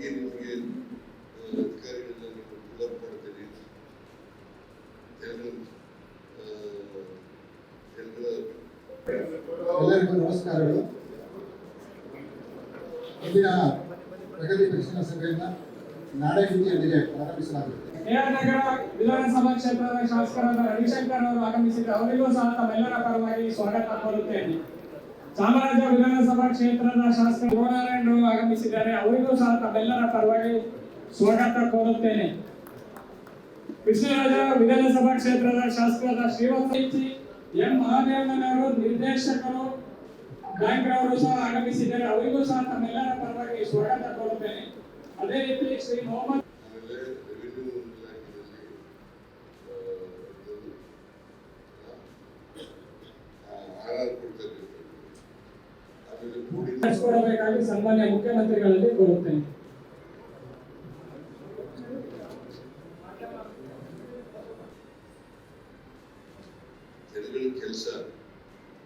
ಹೀಗೆ ನಿಮಗೆ ಅಧಿಕಾರಿಗಳನ್ನ ನೀವು ಜನಗಳ ಎಲ್ಲರಿಗೂ ನಮಸ್ಕಾರಗಳು. ಇಂದಿನ ಪ್ರಗತಿ ಪರಿಶೀಲನಾ ಸಭೆಯನ್ನ ನಾಡಗೀತೆಯೊಂದಿಗೆ ಪ್ರಾರಂಭಿಸಲಾಗುತ್ತದೆ. ನಗರ ವಿಧಾನಸಭಾ ಕ್ಷೇತ್ರದ ಶಾಸಕರಾದ ರವಿಶಂಕರ್ ಅವರು ಆಗಮಿಸಿದ್ದು ಅವರಿಗೂ ಸಹ ತಮ್ಮೆಲ್ಲರ ಪರವಾಗಿ ಸ್ವಾಗತ ಕೋರುತ್ತೇನೆ. ಚಾಮರಾಜ ವಿಧಾನಸಭಾ ಕ್ಷೇತ್ರದ ಶಾಸಕ ಗೋನಾರಾಯಣರು ಆಗಮಿಸಿದ್ದಾರೆ. ಅವರಿಗೂ ಸಹ ತಮ್ಮೆಲ್ಲರ ಪರವಾಗಿ ಸ್ವಾಗತ ಕೋರುತ್ತೇನೆ. ಕೃಷ್ಣರಾಜ ವಿಧಾನಸಭಾ ಕ್ಷೇತ್ರದ ಶಾಸಕರಾದ ಶ್ರೀವತ್ಸ ಎಂ. ಮಹಾದೇವನವರು ನಿರ್ದೇಶಕರು ಬ್ಯಾಂಕ್ ಅವರು ಸಹ ಆಗಮಿಸಿದ್ದಾರೆ. ಅವರಿಗೂ ಸಹ ತಮ್ಮೆಲ್ಲರ ಪರವಾಗಿ ಸ್ವಾಗತ ಕೋರುತ್ತೇನೆ. ಅದೇ ರೀತಿ ಶ್ರೀ ಮೊಹಮ್ಮದ್ ನಡೆಸಿಕೊಡಬೇಕಾಗಿ ಸನ್ಮಾನ್ಯ ಮುಖ್ಯಮಂತ್ರಿಗಳಲ್ಲಿ ಜನಗಳ ಕೆಲಸ.